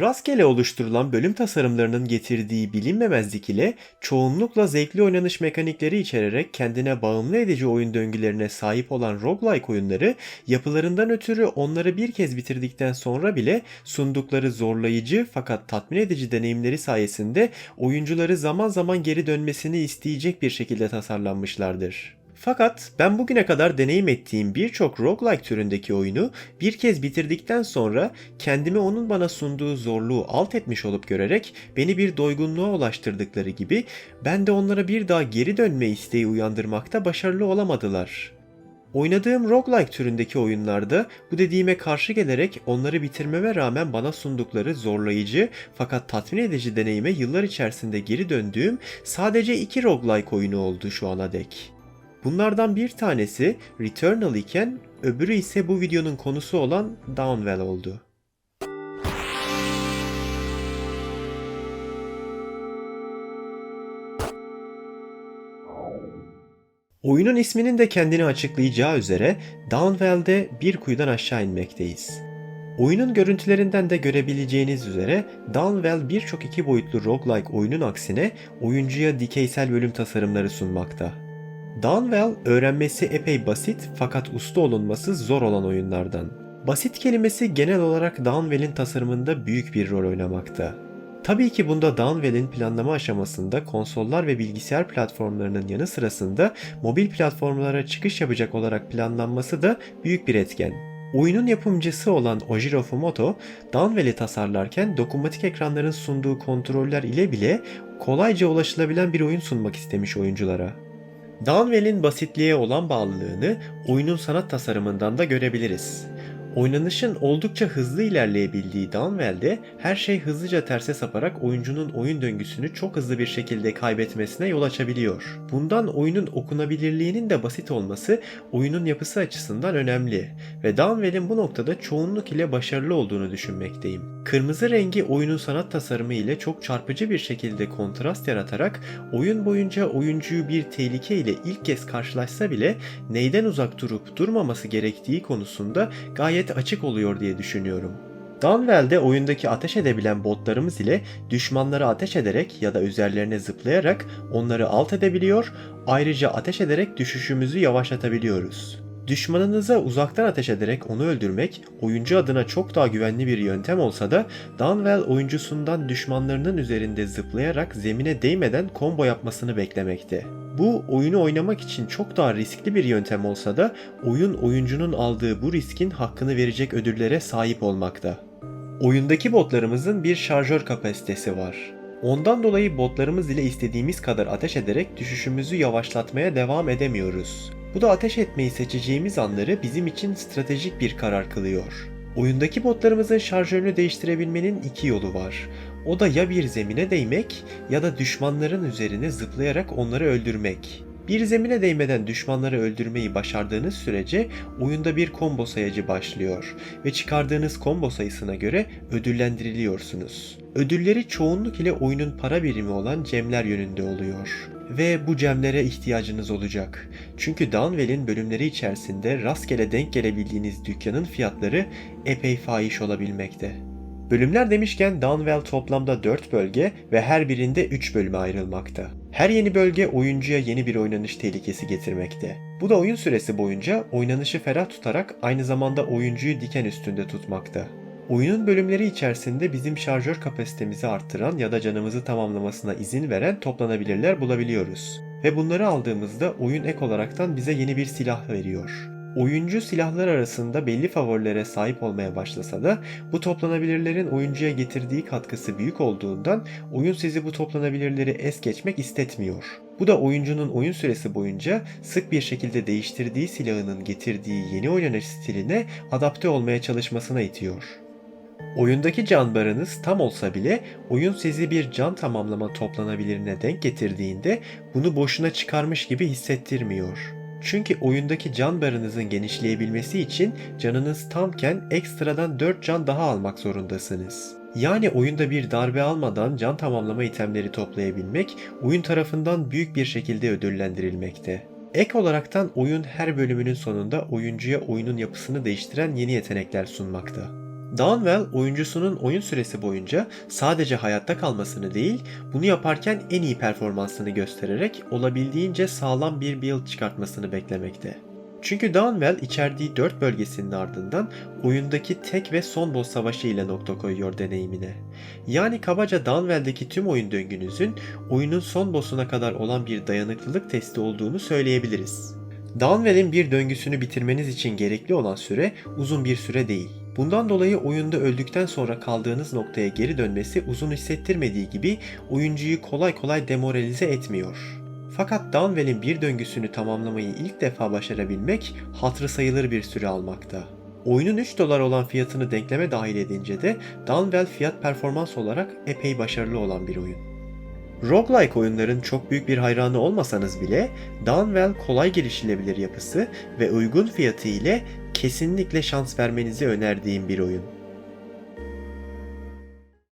Rastgele oluşturulan bölüm tasarımlarının getirdiği bilinmemezlik ile çoğunlukla zevkli oynanış mekanikleri içererek kendine bağımlı edici oyun döngülerine sahip olan roguelike oyunları yapılarından ötürü onları bir kez bitirdikten sonra bile sundukları zorlayıcı fakat tatmin edici deneyimleri sayesinde oyuncuları zaman zaman geri dönmesini isteyecek bir şekilde tasarlanmışlardır. Fakat ben bugüne kadar deneyim ettiğim birçok roguelike türündeki oyunu bir kez bitirdikten sonra kendimi onun bana sunduğu zorluğu alt etmiş olup görerek beni bir doygunluğa ulaştırdıkları gibi ben de onlara bir daha geri dönme isteği uyandırmakta başarılı olamadılar. Oynadığım roguelike türündeki oyunlarda bu dediğime karşı gelerek onları bitirmeme rağmen bana sundukları zorlayıcı fakat tatmin edici deneyime yıllar içerisinde geri döndüğüm sadece iki roguelike oyunu oldu şu ana dek. Bunlardan bir tanesi Returnal iken öbürü ise bu videonun konusu olan Downwell oldu. Oyunun isminin de kendini açıklayacağı üzere Downwell'de bir kuyudan aşağı inmekteyiz. Oyunun görüntülerinden de görebileceğiniz üzere Downwell birçok iki boyutlu roguelike oyunun aksine oyuncuya dikeysel bölüm tasarımları sunmakta. Downwell öğrenmesi epey basit fakat usta olunması zor olan oyunlardan. Basit kelimesi genel olarak Downwell'in tasarımında büyük bir rol oynamakta. Tabii ki bunda Downwell'in planlama aşamasında konsollar ve bilgisayar platformlarının yanı sırasında mobil platformlara çıkış yapacak olarak planlanması da büyük bir etken. Oyunun yapımcısı olan Ojiro Fumoto, Downwell'i tasarlarken dokunmatik ekranların sunduğu kontroller ile bile kolayca ulaşılabilen bir oyun sunmak istemiş oyunculara. Downwell'in basitliğe olan bağlılığını oyunun sanat tasarımından da görebiliriz. Oynanışın oldukça hızlı ilerleyebildiği Downwell'de her şey hızlıca terse saparak oyuncunun oyun döngüsünü çok hızlı bir şekilde kaybetmesine yol açabiliyor. Bundan oyunun okunabilirliğinin de basit olması oyunun yapısı açısından önemli ve Downwell'in bu noktada çoğunluk ile başarılı olduğunu düşünmekteyim. Kırmızı rengi oyunun sanat tasarımı ile çok çarpıcı bir şekilde kontrast yaratarak oyun boyunca oyuncuyu bir tehlike ile ilk kez karşılaşsa bile neyden uzak durup durmaması gerektiği konusunda gayet açık oluyor diye düşünüyorum. Downwell'de oyundaki ateş edebilen botlarımız ile düşmanları ateş ederek ya da üzerlerine zıplayarak onları alt edebiliyor, ayrıca ateş ederek düşüşümüzü yavaşlatabiliyoruz. Düşmanınıza uzaktan ateş ederek onu öldürmek oyuncu adına çok daha güvenli bir yöntem olsa da Downwell oyuncusundan düşmanlarının üzerinde zıplayarak zemine değmeden combo yapmasını beklemekte. Bu oyunu oynamak için çok daha riskli bir yöntem olsa da oyun oyuncunun aldığı bu riskin hakkını verecek ödüllere sahip olmakta. Oyundaki botlarımızın bir şarjör kapasitesi var. Ondan dolayı botlarımız ile istediğimiz kadar ateş ederek düşüşümüzü yavaşlatmaya devam edemiyoruz. Bu da ateş etmeyi seçeceğimiz anları bizim için stratejik bir karar kılıyor. Oyundaki botlarımızın şarjörünü değiştirebilmenin iki yolu var. O da ya bir zemine değmek ya da düşmanların üzerine zıplayarak onları öldürmek. Bir zemine değmeden düşmanları öldürmeyi başardığınız sürece oyunda bir combo sayacı başlıyor ve çıkardığınız combo sayısına göre ödüllendiriliyorsunuz. Ödülleri çoğunluk ile oyunun para birimi olan cemler yönünde oluyor. Ve bu cemlere ihtiyacınız olacak. Çünkü Downwell'in bölümleri içerisinde rastgele denk gelebildiğiniz dükkanın fiyatları epey fahiş olabilmekte. Bölümler demişken Downwell toplamda 4 bölge ve her birinde 3 bölüme ayrılmakta. Her yeni bölge oyuncuya yeni bir oynanış tehlikesi getirmekte. Bu da oyun süresi boyunca oynanışı ferah tutarak aynı zamanda oyuncuyu diken üstünde tutmakta. Oyunun bölümleri içerisinde bizim şarjör kapasitemizi arttıran ya da canımızı tamamlamasına izin veren toplanabilirler bulabiliyoruz. Ve bunları aldığımızda oyun ek olaraktan bize yeni bir silah veriyor. Oyuncu silahlar arasında belli favorilere sahip olmaya başlasa da bu toplanabilirlerin oyuncuya getirdiği katkısı büyük olduğundan oyun sizi bu toplanabilirleri es geçmek istetmiyor. Bu da oyuncunun oyun süresi boyunca sık bir şekilde değiştirdiği silahının getirdiği yeni oynanış stiline adapte olmaya çalışmasına itiyor. Oyundaki can barınız tam olsa bile oyun sizi bir can tamamlama toplanabilirine denk getirdiğinde bunu boşuna çıkarmış gibi hissettirmiyor. Çünkü oyundaki can barınızın genişleyebilmesi için canınız tamken ekstradan 4 can daha almak zorundasınız. Yani oyunda bir darbe almadan can tamamlama itemleri toplayabilmek oyun tarafından büyük bir şekilde ödüllendirilmekte. Ek olaraktan oyun her bölümünün sonunda oyuncuya oyunun yapısını değiştiren yeni yetenekler sunmakta. Downwell oyuncusunun oyun süresi boyunca sadece hayatta kalmasını değil, bunu yaparken en iyi performansını göstererek olabildiğince sağlam bir build çıkartmasını beklemekte. Çünkü Downwell içerdiği 4 bölgesinin ardından oyundaki tek ve son boss savaşı ile nokta koyuyor deneyimine. Yani kabaca Downwell'deki tüm oyun döngünüzün oyunun son boss'una kadar olan bir dayanıklılık testi olduğunu söyleyebiliriz. Downwell'in bir döngüsünü bitirmeniz için gerekli olan süre uzun bir süre değil. Bundan dolayı oyunda öldükten sonra kaldığınız noktaya geri dönmesi uzun hissettirmediği gibi oyuncuyu kolay kolay demoralize etmiyor. Fakat Downwell'in bir döngüsünü tamamlamayı ilk defa başarabilmek hatırı sayılır bir süre almakta. Oyunun 3 dolar olan fiyatını denkleme dahil edince de Downwell fiyat performans olarak epey başarılı olan bir oyun. Roguelike oyunların çok büyük bir hayranı olmasanız bile Downwell kolay gelişilebilir yapısı ve uygun fiyatı ile kesinlikle şans vermenizi önerdiğim bir oyun.